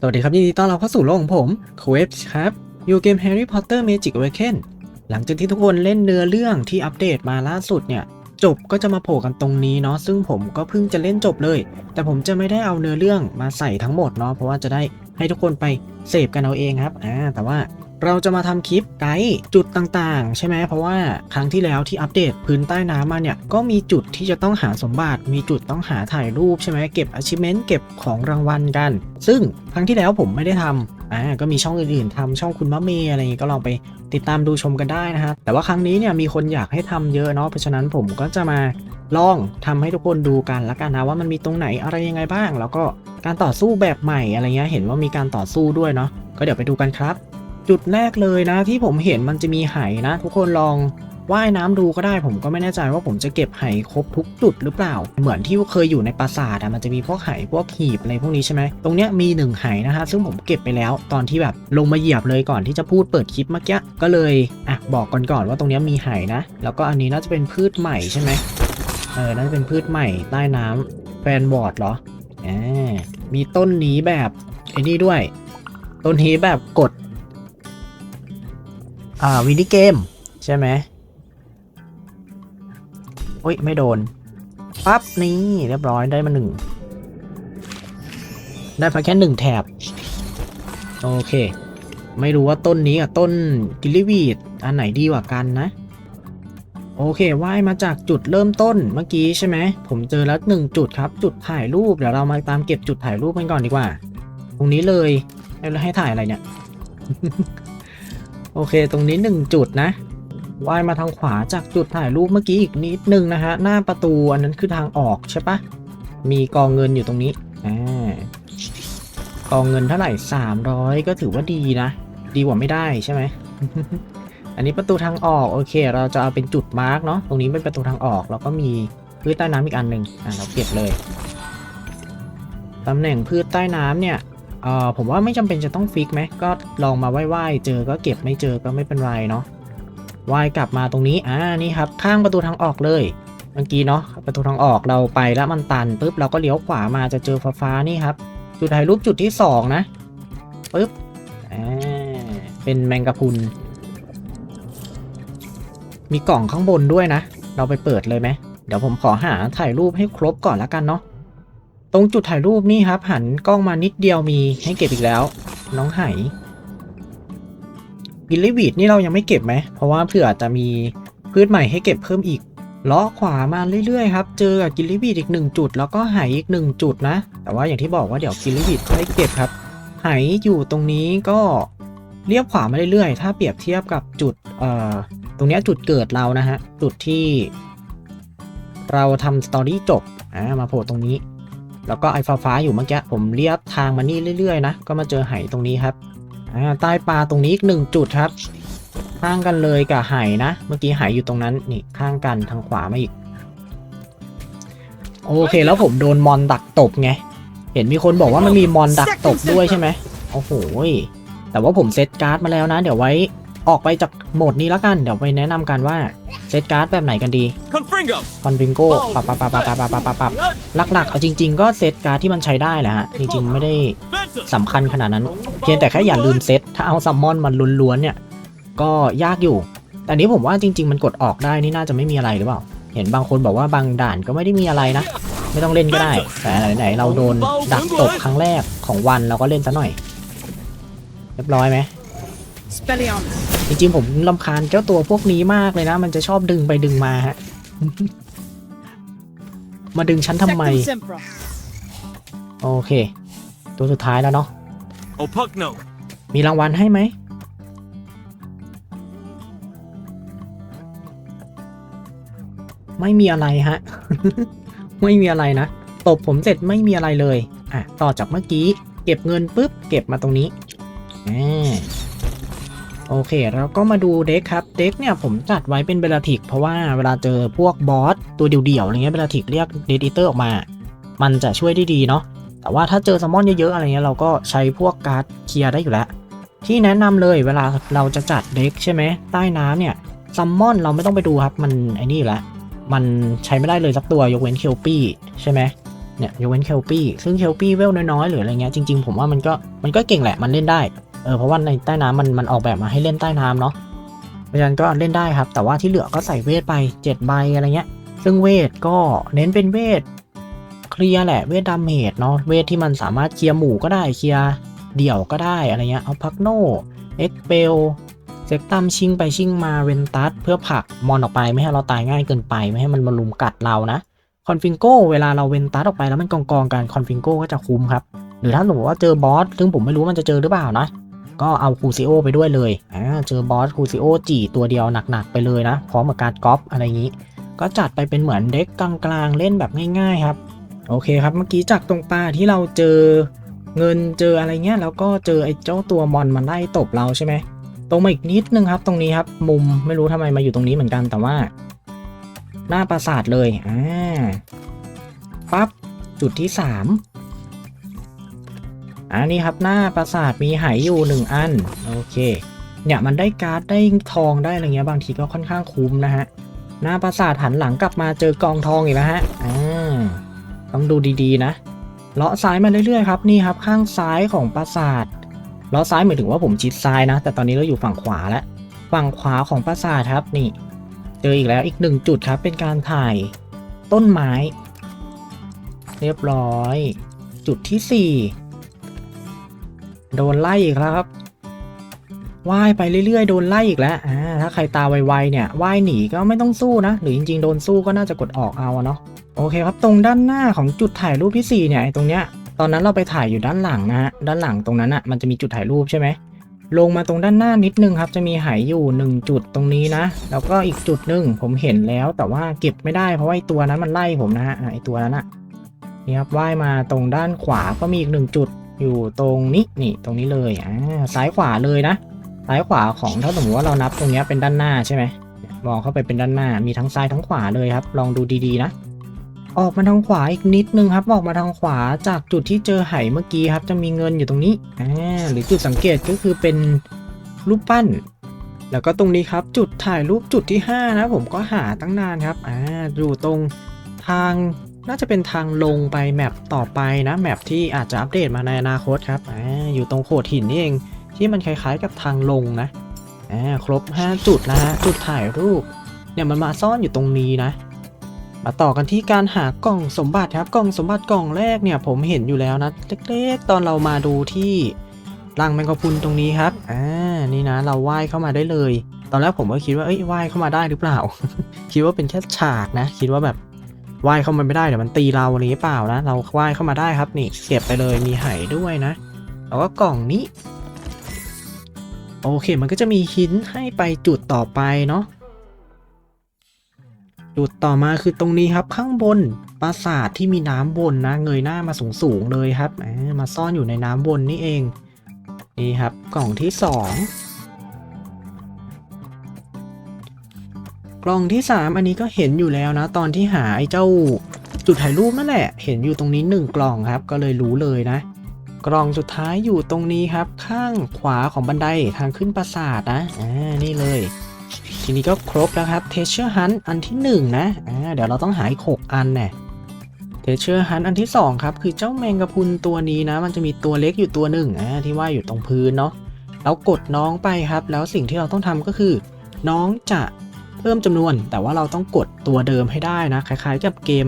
สวัสดีครับยินดีต้อนรับเข้าสู่โลกของผมเควฟครับอยู่เกม Harry Potter Magic Awaken หลังจากที่ทุกคนเล่นเนื้อเรื่องที่อัปเดตมาล่าสุดเนี่ย จบก็จะมาโผล่กันตรงนี้เนาะซึ่งผมก็เพิ่งจะเล่นจบเลย แต่ผมจะไม่ได้เอาเนื้อเรื่องมาใส่ทั้งหมดเนาะเพราะว่าจะได้ให้ทุกคนไปเสพกันเอาเองครับอ่าแต่ว่า เราจะมาทำคลิปไกด์จุดต่างๆ ใช่ไหมเพราะว่าครั้งที่แล้วที่อัปเดตพื้นใต้น้ำมาเนี่ยก็มีจุดที่จะต้องหาสมบัติ มีจุดต้องหาถ่ายรูปใช่ไหมเก็บ achievement เก็บของรางวัลกัน ซึ่งครั้งที่แล้วผมไม่ได้ทำอ่าก็มีช่องอื่นๆทำช่องคุณมะเมย์อะไรอย่างงี้ก็ลองไปติดตามดูชมกันได้นะฮะแต่ว่าครั้งนี้เนี่ยมีคนอยากให้ทำเยอะเนาะเพราะฉะนั้นผมก็จะมาลองทำให้ทุกคนดูกันละกันนะว่ามันมีตรงไหนอะไรยังไงบ้าง แล้วก็การต่อสู้แบบใหม่อะไรเงี้ยเห็นว่ามีการต่อสู้ด้วยเนาะก็เดี๋ยวไปดูกันครับ จุดแรกเลยนะ ที่ผมเห็นมันจะมีไหนะ ทุกคนลองว่ายน้ำดูก็ได้ผมก็ไม่แน่ใจว่าผมจะเก็บไหครบทุกจุดหรือเปล่า เหมือนที่เคยอยู่ในปราสาทอะมันจะมีพวกไหพวกหีบอะไรพวกนี้ใช่ไหมตรงเนี้ยมีหนึ่งไหนะฮะซึ่งผมเก็บไปแล้วตอนที่แบบลงมาเหยียบเลยก่อนที่จะพูดเปิดคลิปเมื่อกี้ก็เลยอะบอกก่อนก่อนว่าตรงเนี้ยมีไหนะ แล้วก็อันนี้น่าจะเป็นพืชใหม่ใช่ไหมเออน่าจะเป็นพืชใหม่ใต้น้ำแฟนวอร์ดเหรออ่ามีต้นนี้แบบไอ้นี่ด้วย ต้นนี้แบบกด อ่าวินิเกม ใช่ไหมโอ้ย ไม่โดน ปั๊บ นี่ เรียบร้อยได้มาหนึ่ง ได้มาแค่หนึ่งแถบ โอเค ไม่รู้ว่าต้นนี้กับต้นกิลิวีดอันไหนดีกว่ากันนะ โอเคว่ายมาจากจุดเริ่มต้นเมื่อกี้ใช่ไหม ผมเจอแล้วหนึ่งจุดครับ จุดถ่ายรูป เดี๋ยวเรามาตามเก็บจุดถ่ายรูปกันก่อนดีกว่า ตรงนี้เลย แล้วให้ถ่ายอะไรเนี่ย โอเค ตรงนี้ 1 จุดนะว่ายมาทางขวาจากจุดถ่ายรูปเมื่อกี้อีกนิดนึงนะฮะ หน้าประตูอันนั้นคือทางออกใช่ปะมีกองเงินอยู่ตรงนี้อ่ากองเงินเท่าไหร่ 300 ก็ถือว่าดีนะ ดีกว่าไม่ได้ใช่ไหม อันนี้ประตูทางออกโอเค เราจะเอาเป็นจุดมาร์กเนาะตรงนี้เป็นประตูทางออกแล้วก็มีพืชใต้น้ำอีกอันหนึ่งอ่าเราเก็บเลยตำแหน่งพืชใต้น้ำเนี่ย เอ่อผมว่าไม่จำเป็นจะต้องฟิกไหมก็ลองมาไหว้ๆเจอก็เก็บไม่เจอก็ไม่เป็นไรเนาะว่ายกลับมาตรงนี้อ่านี่ครับข้างประตูทางออกเลยเมื่อกี้เนาะประตูทางออกเราไปแล้วมันตันปุ๊บเราก็เลี้ยวขวามาจะเจอฟ้าๆนี่ครับจุดถ่ายรูปจุดที่สองนะปุ๊บอ่าเป็นแมงกะพรุน มีกล่องข้างบนด้วยนะ เราไปเปิดเลยไหมเดี๋ยวผมขอหาถ่ายรูปให้ครบก่อนละกันเนาะ ตรงจุดถ่ายรูปนี่ครับ หันกล้องมานิดเดียวมีให้เก็บอีกแล้ว น้องไหกิลลิวีดนี่เรายังไม่เก็บไหม เพราะว่าเผื่อจะมีพืชใหม่ให้เก็บเพิ่มอีกล้อขวามาเรื่อยๆครับ เจอกิลลิวีดอีกหนึ่งจุด แล้วก็ไหอีกหนึ่งจุดนะ แต่ว่าอย่างที่บอกว่าเดี๋ยวกิลลิวีดให้เก็บครับ ไหอยู่ตรงนี้ก็เรียบขวามาเรื่อยๆ ถ้าเปรียบเทียบกับจุดเอ่อตรงนี้จุดเกิดเรานะฮะ จุดที่ เราทำสตอรี่จบอ่ามาโผล่ตรงนี้ แล้วก็ไอ้ฟ้าฟ้าๆอยู่เมื่อกี้ผมเลียบทางมานี่เรื่อยๆนะ ก็มาเจอไหตรงนี้ครับอ่าใต้ปลาตรงนี้อีกหนึ่งจุดครับ ข้างกันเลยกับไหนะ เมื่อกี้ไหอยู่ตรงนั้นนี่ข้างกันทางขวามาอีก โอเค แล้วผมโดนมอนดักตบไง เห็นมีคนบอกว่ามันมีมอนดักตบด้วยใช่ไหมโอ้โหยแต่ว่าผมเซตการ์ดมาแล้วนะ เดี๋ยวไว้ ออกไปจากโหมดนี้แล้วกัน เดี๋ยวไปแนะนำกันว่าเซตการ์ดแบบไหนกันดี Confringo! คอนฟิงโก้ปับปับปับปับปับปับปับปับปับหลักๆ เอาจริง ๆ ก็เซตการ์ดที่มันใช้ได้แหละฮะ จริง ๆ ไม่ได้ Ventus! สำคัญขนาดนั้น เพียงแต่แค่อย่าลืมเซต ถ้าเอาซัมมอนมันล้วนๆเนี่ย ก็ยากอยู่ แต่อันนี้ผมว่าจริง ๆ มันกดออกได้นี่น่าจะไม่มีอะไรหรือเปล่า เห็นบางคนบอกว่าบางด่านก็ไม่ได้มีอะไรนะ ไม่ต้องเล่นก็ได้ แต่ไหนๆเราโดนดักตบครั้งแรกของวันเราก็เล่นซะหน่อย เรียบร้อยไหม Spelliarmus. จริงๆผมลำคาญเจ้าตัวพวกนี้มากเลยนะ มันจะชอบดึงไปดึงมาฮะ มาดึงฉันทำไม Sectum Sempra. โอเค ตัวสุดท้ายแล้วเนาะ Opugno! มีรางวัลให้ไหมไม่มีอะไรฮะ ไม่มีอะไรนะ ตบผมเสร็จไม่มีอะไรเลย อะ ต่อจากเมื่อกี้ เก็บเงินปุ๊บ เก็บมาตรงนี้อ่า โอเคแล้วก็มาดูเด็กครับ เด็กเนี่ยผมจัดไว้เป็นเบลติก เพราะว่าเวลาเจอพวกบอสตัวเดี่ยวๆอะไรเงี้ยเบลติกเรียกเดดิเตอร์ออกมา มันจะช่วยได้ดีเนาะแต่ว่าถ้าเจอซลมมอนเยอะๆอะไรเงี้ยเราก็ใช้พวกการ์ดเคลียร์ได้อยู่แล้ว ที่แนะนำเลยเวลาเราจะจัดเด็กใช่ไหมใต้น้ำเนี่ยซัมมอนเราไม่ต้องไปดูครับมันไอ้นี่อยู่แล้วมันใช้ไม่ได้เลยสักตัวยกเว้นเคียวปี้ใช่ไหมเนี่ยยกเว้นเคลปี้ซึ่งเคลปี้เวลน้อยๆหรืออะไรเงี้ยจริงๆผมว่ามันก็มันก็เก่งแหละมันเล่นได้ ออเพราะว่าในใต้น้ำมันมันออกแบบมาให้เล่นใต้น้ำเนาะเพราะฉะนั้นก็เล่นได้ครับ แต่ว่าที่เหลือก็ใส่เวทไป7ใบอะไรเงี้ย ซึ่งเวทก็เน้นเป็นเวทเคลียร์แหละเวทดาเมจเนาะเวทที่มันสามารถเคลียร์หมู่ก็ได้เคลียร์เดี่ยวก็ได้อะไรเงี้ยเอาพักโนเอ็กเปลเซกตัมชิงไปชิงมาเวนตัสเพื่อผักมอนออกไปไม่ให้เราตายง่ายเกินไปไม่ให้มันมาลุมกัดเรานะคอนฟิงโกเวลาเราเวนตัสออกไปแล้วมันกองกองกันคอนฟิงโกก็จะคุ้มครับ หรือถ้าสมมติว่าเจอบอสซึ่งผมไม่รู้มันจะเจอหรือเปล่านะ ก็เอาคูซิโอไปด้วยเลยอ่าเจอบอสคูซิโอจีตัวเดียวหนักๆไปเลยนะ พร้อมกับการก๊อปอะไรอย่างนี้ ก็จัดไปเป็นเหมือนเด็กกลางๆ เล่นแบบง่ายๆครับ โอเคครับ เมื่อกี้จากตรงป่าที่เราเจอเงินเจออะไรเงี้ยแล้วก็เจอไอ้เจ้าตัวมอนมันไล่ตบเราใช่ไหมตรงมาอีกนิดนึงครับ ตรงนี้ครับ มุมไม่รู้ทำไมมาอยู่ตรงนี้เหมือนกันแต่ว่า หน้าปราสาทเลยอ่าปั๊บจุดที่สาม อันนี้ครับหน้าปราสาทมีไหอยู่หนึ่งอัน โอเค เนี่ยมันได้การ์ดได้ทองได้อะไรเงี้ยบางทีก็ค่อนข้างคุ้มนะฮะ หน้าปราสาทหันหลังกลับมาเจอกองทองอีกแล้วฮะอ่าต้องดูดีๆนะเลาะซ้ายมาเรื่อยๆครับนี่ครับข้างซ้ายของปราสาทเลาะซ้ายหมายถึงว่าผมชิดซ้ายนะ แต่ตอนนี้เราอยู่ฝั่งขวาแล้วฝั่งขวาของปราสาทครับนี่ เจออีกแล้วอีกหนึ่งจุดครับ เป็นการถ่ายต้นไม้ เรียบร้อย จุดที่สี่ โดนไล่อีกแล้วครับว่ายไปเรื่อยๆ โดนไล่อีกแล้วอ่าถ้าใครตาไวๆเนี่ยว่ายหนีก็ไม่ต้องสู้นะ หรือจริงๆ โดนสู้ก็น่าจะกดออกเอาเนาะ โอเคครับ ตรงด้านหน้าของจุดถ่ายรูปที่สี่เนี่ยตรงเนี้ย ตอนนั้นเราไปถ่ายอยู่ด้านหลังนะฮะ ด้านหลังตรงนั้นอะมันจะมีจุดถ่ายรูปใช่ไหม ลงมาตรงด้านหน้านิดนึงครับ จะมีหายอยู่หนึ่งจุดตรงนี้นะ แล้วก็อีกจุดหนึ่งผมเห็นแล้ว แต่ว่าเก็บไม่ได้เพราะว่าไอตัวนั้นมันไล่ผมนะฮะ ไอตัวนั้นอะนี่ครับว่ายมาตรงด้านขวาก็มีอีกหนึ่งจุด อยู่ตรงนี้นี่ตรงนี้เลยอ่าซ้ายขวาเลยนะ ซ้ายขวาของถ้าสมมติว่าเรานับตรงนี้เป็นด้านหน้าใช่ไหมมองเข้าไปเป็นด้านหน้ามีทั้งซ้ายทั้งขวาเลยครับ ลองดูดีๆนะ ออกมาทางขวาอีกนิดนึงครับ ออกมาทางขวาจากจุดที่เจอไหเมื่อกี้ครับ จะมีเงินอยู่ตรงนี้อ่าหรือจุดสังเกตก็คือเป็นรูปปั้น แล้วก็ตรงนี้ครับจุดถ่ายรูปจุดที่ห้านะผมก็หาตั้งนานครับอ่าอยู่ตรงทาง น่าจะเป็นทางลงไปแมปต่อไปนะแมปที่อาจจะอัปเดตมาในอนาคตครับอ่าอยู่ตรงโขดหินนี่เองที่มันคล้ายๆกับทางลงนะอ่าครบ 5 จุดแล้วฮะจุดถ่ายรูป เนี่ยมันมาซ่อนอยู่ตรงนี้นะ มาต่อกันที่การหากล่องสมบัติครับกล่องสมบัติกล่องแรกเนี่ยผมเห็นอยู่แล้วนะเล็กๆ ตอนเรามาดูที่รังแมงกะพรุนตรงนี้ครับอ่านี่นะ เราว่ายเข้ามาได้เลย ตอนแรกผมก็คิดว่าเอ้ยว่ายเข้ามาได้หรือเปล่า คิดว่าเป็นแค่ฉากนะ คิดว่าแบบ ว่ายเข้ามาไม่ได้เดี๋ยวมันตีเราอะไรหรือเปล่านะ เราว่ายเข้ามาได้ครับนี่เก็บไปเลยมีไหด้วยนะแล้วก็กล่องนี้ โอเคมันก็จะมีหินให้ไปจุดต่อไปเนาะจุดต่อมาคือตรงนี้ครับข้างบนปราสาทที่มีน้ำวนนะ เงยหน้ามาสูงๆเลยครับมาซ่อนอยู่ในน้ำวนนี่เองนี่ครับกล่องที่สอง ล่องที่ 3 อันนี้ก็เห็นอยู่แล้วนะ ตอนที่หาไอ้เจ้าจุดถ่ายรูปนั่นแหละ เห็นอยู่ตรงนี้ 1 กล่องครับ ก็เลยรู้เลยนะ กล่องสุดท้ายอยู่ตรงนี้ครับ ข้างขวาของบันไดทางขึ้นปราสาทนะอ่านี่เลย ทีนี้ก็ครบแล้วครับ Treasure Hunt อันที่1นะอ่าเดี๋ยวเราต้องหาอีก6อันแน่ Treasure Hunt อันที่ 2 ครับ คือเจ้าแมงกะพุนตัวนี้นะ มันจะมีตัวเล็กอยู่ตัวหนึ่งอ่าที่ว่ายอยู่ตรงพื้นเนาะแล้วกดน้องไปครับ แล้วสิ่งที่เราต้องทำก็คือ น้องจะ เพิ่มจำนวน แต่ว่าเราต้องกดตัวเดิมให้ได้นะ คล้ายๆ กับเกม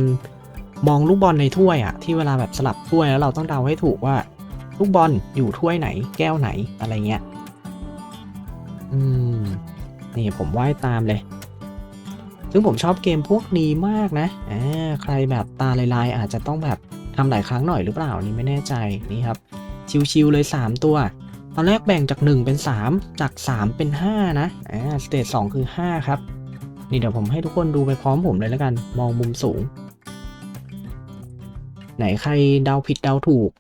มองลูกบอลในถ้วยอะที่เวลาแบบสลับถ้วยแล้วเราต้องเดาให้ถูกว่า ลูกบอลอยู่ถ้วยไหน แก้วไหนอะไรเงี้ย อืม นี่ผมว่ายตามเลย ซึ่งผมชอบเกมพวกนี้มากนะอ่าใครแบบตาลายๆ อาจจะต้องแบบทำหลายครั้งหน่อยหรือเปล่านี่ไม่แน่ใจนี่ครับ ชิวๆเลย 3 ตัวตอนแรกแบ่งจาก 1 เป็น 3 จาก 3 เป็น 5 นะ อ่า สเตจ2คือ 5 ครับ นี่เดี๋ยวผมให้ทุกคนดูไปพร้อมผมเลยแล้วกัน มองมุมสูง ไหนใครเดาผิดเดาถูก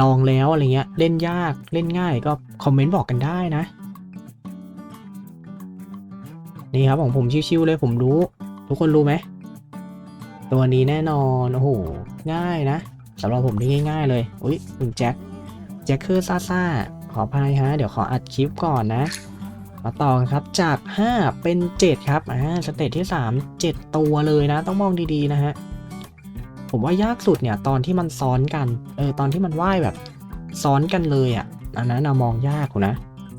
ลองแล้วอะไรเงี้ย เล่นยากเล่นง่ายก็คอมเมนต์บอกกันได้นะ นี่ครับของผมชิวๆเลยผมรู้ ทุกคนรู้ไหมตัวนี้แน่นอนโอ้โหง่ายนะสำหรับผมนี่ง่าย ๆ เลยอุ้ยคุณแจ็คแจ็คคือซ่าซ่าขออภัยฮะ เดี๋ยวขออัดคลิปก่อนนะ มาต่อครับจาก 5 เป็น 7 ครับอ่าสเตจที่ 3 7 ตัวเลยนะ ต้องมองดีๆนะฮะ ผมว่ายากสุดเนี่ย ตอนที่มันซ้อนกัน เออ ตอนที่มันว่ายแบบซ้อนกันเลยอะ่ะ อันนั้นนะมองยากนะ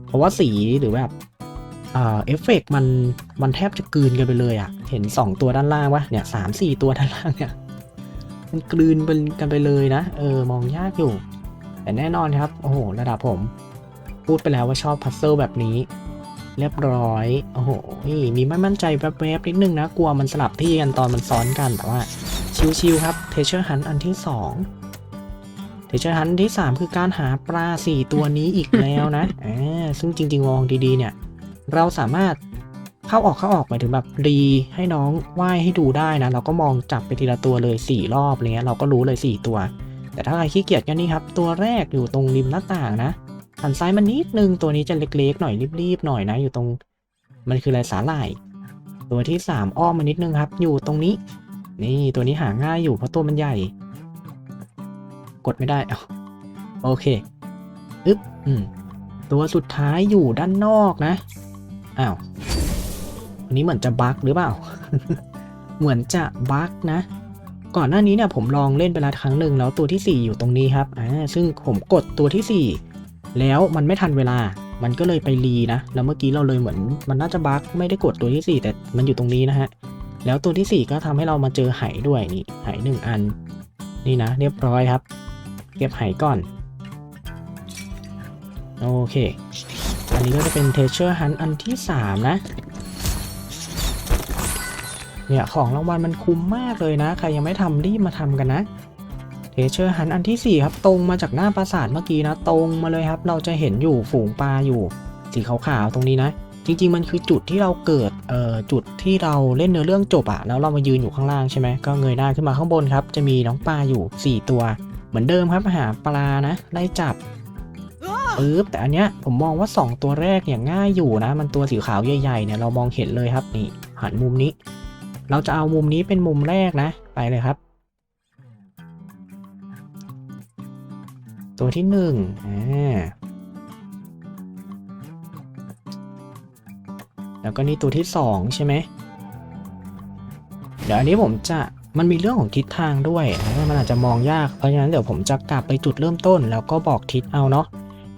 เพราะว่าสีหรือแบบเอ่อเอฟเฟกต์มันมันแทบจะกลืนกันไปเลยอะ่ะ เห็น 2 ตัวด้านล่างวะเนี่ยสามสี่ตัวด้านล่างเนี่ย มันกลืนเป็นกันไปเลยนะ เออ มองยากอยู่ แต่แน่นอนครับ โอ้โห ระดับผม พูดไปแล้วว่าชอบพัซเซิลแบบนี้ เรียบร้อย โอ้โห มีไม่มั่นใจแวบๆนิดนึงนะ กลัวมันสลับที่กันตอนมันซ้อนกัน แต่ว่า ชิวๆครับเทเชอร์ฮันอันที่2เทเชอร์ฮันที่ 3 คือการหาปลา 4 ตัวนี้อีกแล้วนะอ่าซึ่งจริงๆมองดีๆเนี่ย เราสามารถเข้าออกเข้าออกหมายถึงแบบรีให้น้องว่ายให้ดูได้นะ เราก็มองจับไปทีละตัวเลย 4 รอบอะไรเงี้ยเราก็รู้เลย 4 ตัว แต่ถ้าใครขี้เกียจก็นี่ครับ ตัวแรกอยู่ตรงริมหน้าต่างนะ หันซ้ายมานิดนึงตัวนี้จะเล็กๆหน่อยรีบๆหน่อยนะ อยู่ตรงมันคืออะไรสาหร่าย ตัวที่ 3 อ้อมมานิดนึงครับ อยู่ตรงนี้ นี่ตัวนี้หาง่ายอยู่เพราะตัวมันใหญ่ กดไม่ได้โอเคอึ๊บอืมตัวสุดท้ายอยู่ด้านนอกนะอ้าวอันนี้เหมือนจะบั๊กหรือเปล่า เหมือนจะบั๊กนะก่อนหน้านี้เนี่ยผมลองเล่นไปแล้วครั้งหนึ่งแล้วตัวที่ 4 อยู่ตรงนี้ครับอ่าซึ่งผมกดตัวที่ 4 แล้วมันไม่ทันเวลา มันก็เลยไปรีนะ แล้วเมื่อกี้เราเลยเหมือน มันน่าจะบั๊กไม่ได้กดตัวที่ 4 แต่มันอยู่ตรงนี้นะฮะ แล้วตัวที่ 4 ก็ทำให้เรามาเจอไหด้วยนี่ไหหนึ่งอัน นี่นะ เรียบร้อยครับ เก็บไหก่อน โอเค อันนี้ก็จะเป็นเทเชอร์ฮันอันที่ 3 นะ เนี่ยของรางวัลมันคุ้มมากเลยนะ ใครยังไม่ทำรีบมาทำกันนะ เทเชอร์ฮันอันทีสี่ 4 ครับ ตรงมาจากหน้าปราสาทเมื่อกี้นะ ตรงมาเลยครับ เราจะเห็นอยู่ฝูงปลาอยู่ สีขาวๆตรงนี้นะ จริง ๆ มันคือจุดที่เราเกิดเอ่อจุดที่เราเล่นเนื้อเรื่องจบอะแล้วเรามายืนอยู่ข้างล่างใช่ไหมก็เงยหน้าขึ้นมาข้างบนครับ จะมีน้องปลาอยู่ 4 ตัว เหมือนเดิมครับหาปลานะไล่จับปึ๊บแต่อันเนี้ยผมมองว่า 2 ตัวแรกเนี่ยง่ายอยู่นะ มันตัวสีขาวใหญ่ๆเนี่ยเรามองเห็นเลยครับนี่หันมุมนี้ เราจะเอามุมนี้เป็นมุมแรกนะ ไปเลยครับ ตัวที่หนึ่งอ่าแล้วก็นี่ตัวที่สองใช่ไหมเดี๋ยวอันนี้ผมจะมันมีเรื่องของทิศทางด้วยนะมันอาจจะมองยากเพราะฉะนั้นเดี๋ยวผมจะกลับไปจุดเริ่มต้น แล้วก็บอกทิศเอาเนาะ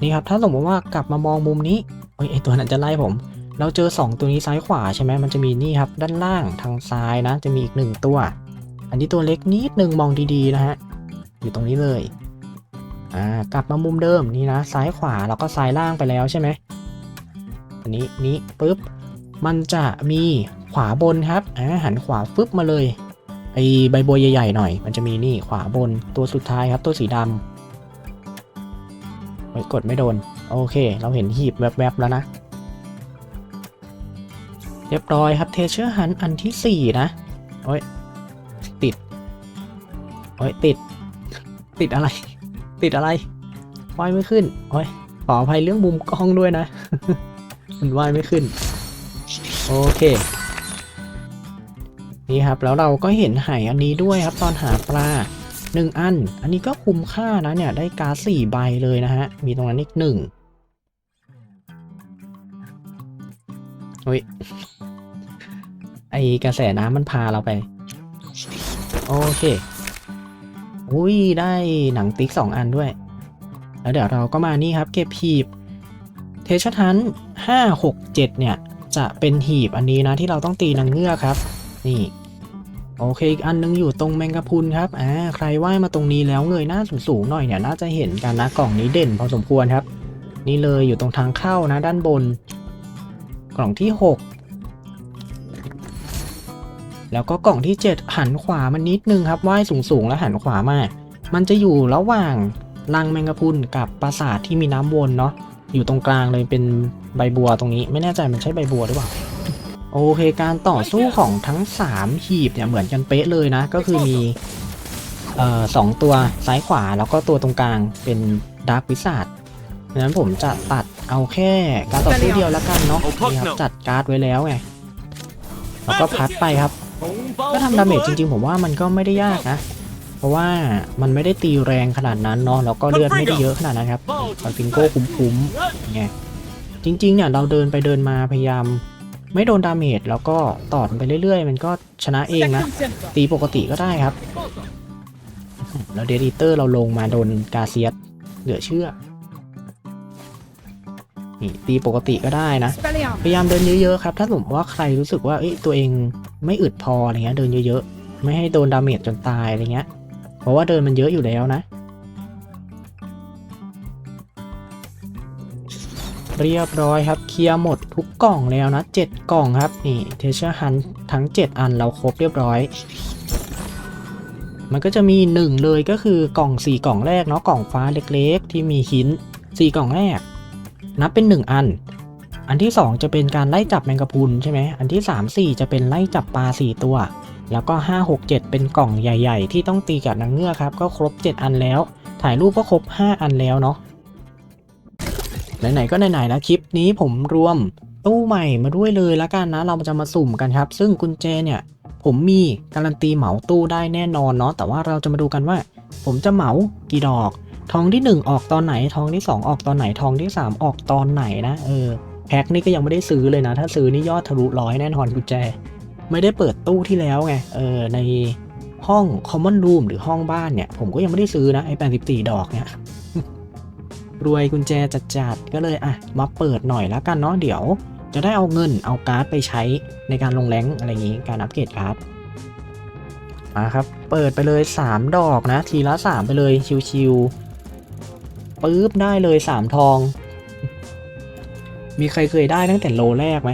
นี่ครับถ้าสมมติว่ากลับมามองมุมนี้โอ้ยไอตัวนั้นจะไล่ผม เราเจอ 2 ตัวนี้ซ้ายขวาใช่ไหมมันจะมีนี่ครับ ด้านล่างทางซ้ายนะ จะมีอีกหนึ่งตัว อันนี้ตัวเล็กนิดนึงมองดีๆนะฮะอยู่ตรงนี้เลย อ่ากลับมามุมเดิมนี่นะซ้ายขวาแล้วก็ซ้ายล่างไปแล้วใช่ไหมอันนี้นี้ปุ๊บมันจะมีขวาบนครับอ่าหันขวาฟึบมาเลยไอใบบัวใหญ่ๆหน่อย มันจะมีนี่ขวาบนตัวสุดท้ายครับ ตัวสีดำเฮ้กดไม่โดน โอเค เราเห็นหีบแวบๆแล้วนะ เรียบร้อยครับเทเชอร์ฮันอันที่ 4 นะโอ้ยติดโอ้ยติด ติดอะไร ติดอะไรว่ายไม่ขึ้น โอ้ยขออภัยเรื่องมุมกล้องด้วยนะ มันว่ายไม่ขึ้น โอเค นี่ครับ แล้วเราก็เห็นไหอันนี้ด้วยครับ ตอนหาปลาหนึ่งอัน อันนี้ก็คุ้มค่านะเนี่ย ได้กาสี่ใบเลยนะฮะ มีตรงนั้นอีกหนึ่งเฮ้ย ไอกระแสน้ำมันพาเราไป โอเค อุ้ยได้หนังติ๊กสองอันด้วย แล้วเดี๋ยวเราก็มานี่ครับ เก็บหีบเทชทันห้าหกเจ็ดเนี่ย จะเป็นหีบอันนี้นะที่เราต้องตีนางเงือกครับ นี่ โอเคอีกอันนึงอยู่ตรงแมงกะพุนครับอ่าใครว่ายมาตรงนี้แล้วเงยหน้าสูงๆหน่อยเนี่ยน่าจะเห็นกันนะกล่องนี้เด่นพอสมควรครับ นี่เลยอยู่ตรงทางเข้านะด้านบน กล่องที่ 6 แล้วก็กล่องที่ 7 หันขวามันนิดนึงครับว่ายสูงๆ แล้วหันขวามา มันจะอยู่ระหว่างรังแมงกะพรุนกับปราสาทที่มีน้ำวนเนาะอยู่ตรงกลางเลยเป็นใบบัวตรงนี้ ไม่แน่ใจมันใช่ใบบัวหรือเปล่าโอเค การต่อสู้ของทั้ง 3 หีบเนี่ยเหมือนกันเป๊ะเลยนะ ก็คือมีเอ่อสองตัวซ้ายขวาแล้วก็ตัวตรงกลางเป็นดาร์ควิสาดดังนั้นผมจะตัดเอาแค่การต่อสู้เดียวแล้วกันเนาะนี่ครับจัดการ์ดไว้แล้วไงแล้วก็พัดไปครับ ก็ทำดาเมจจริงๆ ผมว่ามันก็ไม่ได้ยากนะ เพราะว่ามันไม่ได้ตีแรงขนาดนั้นเนาะแล้วก็เลือดไม่ได้เยอะขนาดนั้นครับฟาฟิงโก้คุ้มๆไงจริงๆเนี่ยเราเดินไปเดินมาพยายาม ไม่โดนดาเมจแล้วก็ตอมันไปเรื่อยๆ มันก็ชนะเองนะ ตีปกติก็ได้ครับ แล้วเดดิเตอร์เราลงมาโดนกาเซียสเหลือเชื่อ นี่ตีปกติก็ได้นะ Expelliarmus. พยายามเดินเยอะๆครับ ถ้าสมมติว่าใครรู้สึกว่าเอ้ยตัวเองไม่อึดพออะไรเงี้ยเดินเยอะๆ ไม่ให้โดนดาเมจจนตายอะไรเงี้ย เพราะว่าเดินมันเยอะอยู่แล้วนะ เรียบร้อยครับ เคลียร์หมดทุกกล่องแล้วนะ 7 กล่องครับ นี่เทเชอร์ฮันทั้ง 7 อันเราครบเรียบร้อยมันก็จะมี 1 เลยก็คือกล่อง 4 กล่องแรกเนาะกล่องฟ้าเล็กๆ ที่มีหิน 4 กล่องแรก นับเป็น 1 อัน อันที่ 2 จะเป็นการไล่จับแมงกะพรุนใช่ไหม อันที่ 3 4 จะเป็นไล่จับปลา 4 ตัว แล้วก็ 5 6 7 เป็นกล่องใหญ่ๆ ที่ต้องตีกับนางเงือกครับ ก็ครบ 7 อันแล้ว ถ่ายรูปก็ครบ 5 อันแล้วเนาะ ไหนๆ ก็ไหนๆแล้วคลิปนี้ผมรวมตู้ใหม่มาด้วยเลยละกันนะ เราจะมาสุ่มกันครับ ซึ่งกุญแจเนี่ยผมมีการันตีเหมาตู้ได้แน่นอนเนาะ แต่ว่าเราจะมาดูกันว่า ผมจะเหมากี่ดอก ทองที่ 1 ออกตอนไหนทองที่ 2 ออกตอนไหนทองที่ 3 ออกตอนไหนนะเออแพ็คนี่ก็ยังไม่ได้ซื้อเลยนะ ถ้าซื้อนี่ยอดทะลุร้อยแน่นอนกุญแจ ไม่ได้เปิดตู้ที่แล้วไงเออในห้อง common room หรือห้องบ้านเนี่ย ผมก็ยังไม่ได้ซื้อนะไอ้84ดอกเนี่ยรวยกุญแจจัดๆก็เลยอะมาเปิดหน่อยแล้วกันเนาะเดี๋ยว จะได้เอาเงินเอาการ์ดไปใช้ในการลงแรงอะไรอย่างงี้การอัปเกรดการ์ดมาครับ เปิดไปเลย 3 ดอกนะ ทีละ 3 ไปเลยชิวๆ ปึ๊บได้เลย3ทอง มีใครเคยได้ตั้งแต่โลแรกไหม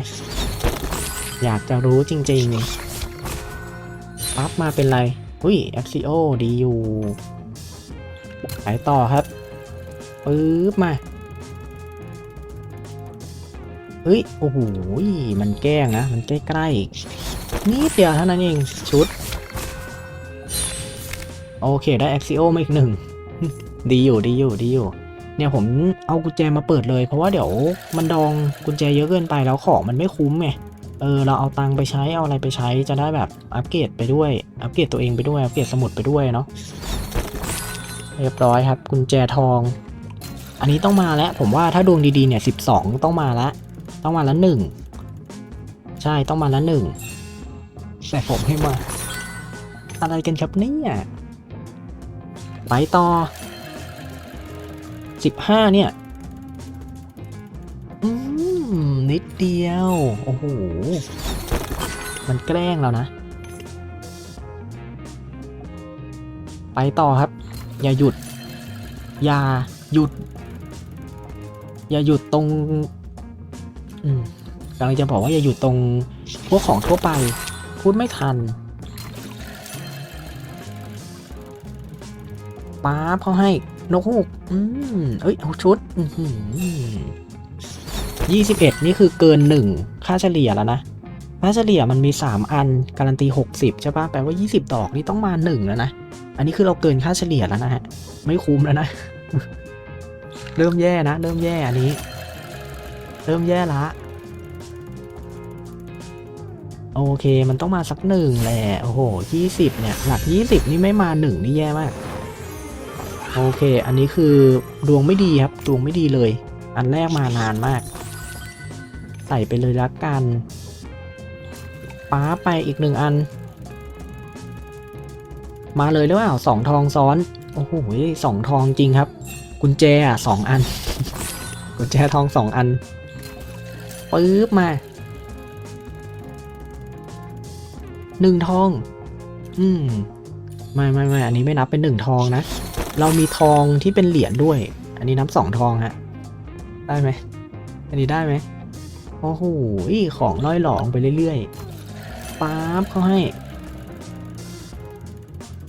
อยากจะรู้จริงๆ ปั๊บมาเป็นไร อุ้ย FCO ดีอยู่ไปต่อครับปึ๊บมาเฮ้ย โอ้โห มันแกล้งนะ มันใกล้ๆนิดเดียวเท่านั้นเองชุด โอเค ได้ Axio มาอีกหนึ่ง ดีอยู่ ดีอยู่ ดีอยู่ เนี่ยผมเอากุญแจมาเปิดเลย เพราะว่าเดี๋ยวมันดองกุญแจเยอะเกินไปแล้วของมันไม่คุ้มไงเออเราเอาตังค์ไปใช้เอาอะไรไปใช้จะได้แบบอัปเกรดไปด้วยอัปเกรดตัวเองไปด้วยอัปเกรดสมุดไปด้วยเนาะเรียบร้อยครับกุญแจทอง อันนี้ต้องมาแล้ว ผมว่าถ้าดวงดีๆเนี่ยสิบสองต้องมาละต้องมาละหนึ่งใช่ต้องมาละหนึ่งแต่ผมให้มา อะไรกันครับเนี่ยไปต่อ สิบห้าเนี่ย อืม นิดเดียว โอ้โห มันแกล้งแล้วนะ ไปต่อครับ อย่าหยุด อย่าหยุด อย่าหยุดตรง อืมกำลังจะบอกว่าอย่าหยุดตรงพวกของทั่วไป พูดไม่ทันป้าบเขาให้นกฮูก อืมเอ้ย เอาชุดยี่สิบเอ็ดนี่คือเกินหนึ่งค่าเฉลี่ยแล้วนะ ค่าเฉลี่ยมันมี3อัน การันตี60ใช่ปะแปลว่า20ดอกนี่ต้องมา1แล้วนะ อันนี้คือเราเกินค่าเฉลี่ยแล้วนะฮะ ไม่คุ้มแล้วนะ เริ่มแย่นะ เริ่มแย่อันนี้ เริ่มแย่ละโอเค มันต้องมาสักหนึ่งแหละ โอ้โหยี่สิบเนี่ย หลักยี่สิบนี่ไม่มาหนึ่งนี่แย่มาก โอเค อันนี้คือดวงไม่ดีครับ ดวงไม่ดีเลย อันแรกมานานมาก ใส่ไปเลยละกันป้าไปอีกหนึ่งอัน มาเลยหรือเปล่าสองทองซ้อน โอ้โหสองทองจริงครับ กุญแจอะสองอัน กุญแจทองสองอันปึ๊บมาหนึ่งทอง อืม ไม่ไม่ไม่อันนี้ไม่นับเป็นหนึ่งทองนะ เรามีทองที่เป็นเหรียญด้วย อันนี้นับสองทองฮะ ได้ไหม อันนี้ได้ไหมโอ้โหของล่อยหลองไปเรื่อยๆป๊าบเขาให้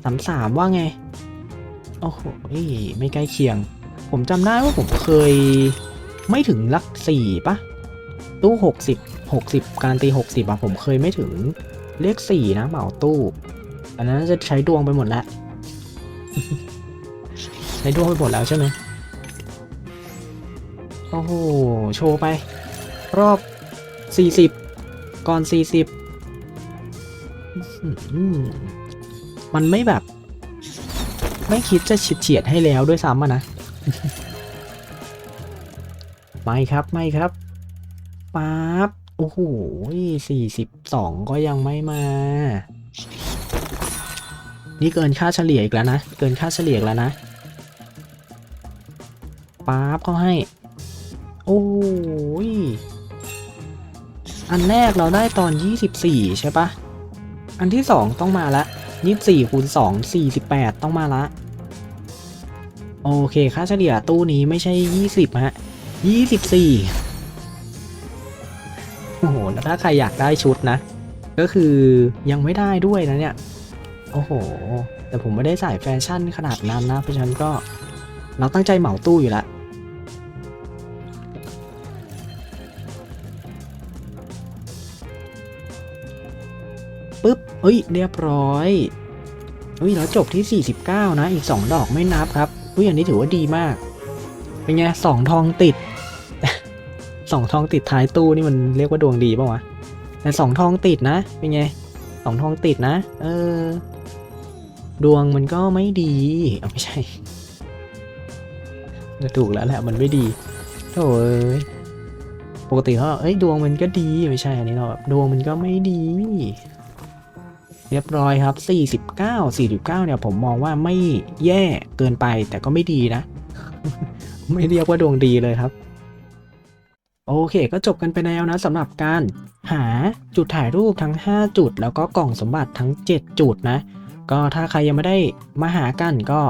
สามสามว่าไง โอ้โหไม่ใกล้เคียง ผมจำได้ว่าผมเคยไม่ถึงลักสี่ปะตู้หกสิบหกสิบการตีหกสิบอะผมเคยไม่ถึงเลขสี่นะเหมาตู้ อันนั้นจะใช้ดวงไปหมดแล้ว ใช้ดวงไปหมดแล้วใช่ไหมโอ้โห โชว์ไป รอบ 40 ก่อน 40 มันไม่แบบ ไม่คิดจะเฉียดเฉียดให้แล้วด้วยซ้ำนะ ไม่ครับไม่ครับปั๊บโอ้โห42ก็ยังไม่มา นี่เกินค่าเฉลี่ยอีกแล้วนะ เกินค่าเฉลี่ยแล้วนะ ป๊าบเขาให้ โอ้ย อันแรกเราได้ตอน 24 ใช่ปะ อันที่ 2 ต้องมาละ24คูณ2 48 ต้องมาละ โอเค ค่าเฉลี่ยตู้นี้ไม่ใช่ 20 ฮะ 24 โอ้โหแล้วถ้าใครอยากได้ชุดนะ ก็คือยังไม่ได้ด้วยนะเนี่ย โอ้โห แต่ผมไม่ได้ใส่แฟชั่นขนาดนั้นนะ เพราะฉะนั้นก็ เราตั้งใจเหมาตู้อยู่แล้วปึ๊บเอ้ย เรียบร้อยเฮ้ยเราจบที่ 49 นะ อีก 2 ดอกไม่นับครับเฮ้ยอันนี้ถือว่าดีมาก เป็นไงสองทองติดสองทองติดท้ายตู้นี่มันเรียกว่าดวงดีป่าวะ แต่สองทองติดนะ เป็นไงสองทองติดนะ เออ ดวงมันก็ไม่ดี เอาไม่ใช่ ถูกแล้วแหละมันไม่ดีโถ่เอ้ยปกติเขาเอ้ยดวงมันก็ดีไม่ใช่อันนี้เราแบบดวงมันก็ไม่ดี เรียบร้อยครับ 49 49 เนี่ยผมมองว่าไม่แย่เกินไปแต่ก็ไม่ดีนะ ไม่เรียกว่าดวงดีเลยครับโอเค ก็จบกันไปแล้วนะสำหรับการหาจุดถ่ายรูปทั้ง 5 จุด แล้วก็กล่องสมบัติทั้ง 7 จุดนะ ก็ถ้าใครยังไม่ได้มาหากันก็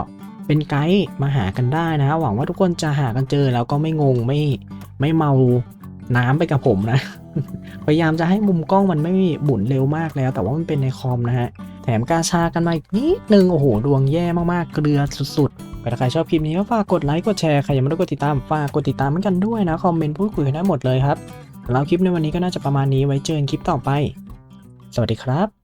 เป็นไกด์มาหากันได้นะ หวังว่าทุกคนจะหากันเจอแล้วก็ไม่งงไม่ไม่เมาน้ำไปกับผมนะ พยายามจะให้มุมกล้องมันไม่หมุนเร็วมากแล้ว แต่ว่ามันเป็นในคอมนะฮะ แถมกาชากันมาอีกนิดนึง โอ้โห ดวงแย่มากๆ เกลือสุดๆถ้าใครชอบคลิปนี้ก็ฝากกดไลค์ กดแชร์ ใครยังไม่ได้กดติดตามฝากกดติดตามเหมือนกันด้วยนะ คอมเมนต์พูดคุยกันได้หมดเลยครับ แล้วคลิปในวันนี้ก็น่าจะประมาณนี้ไว้เจอกันคลิปต่อไป สวัสดีครับ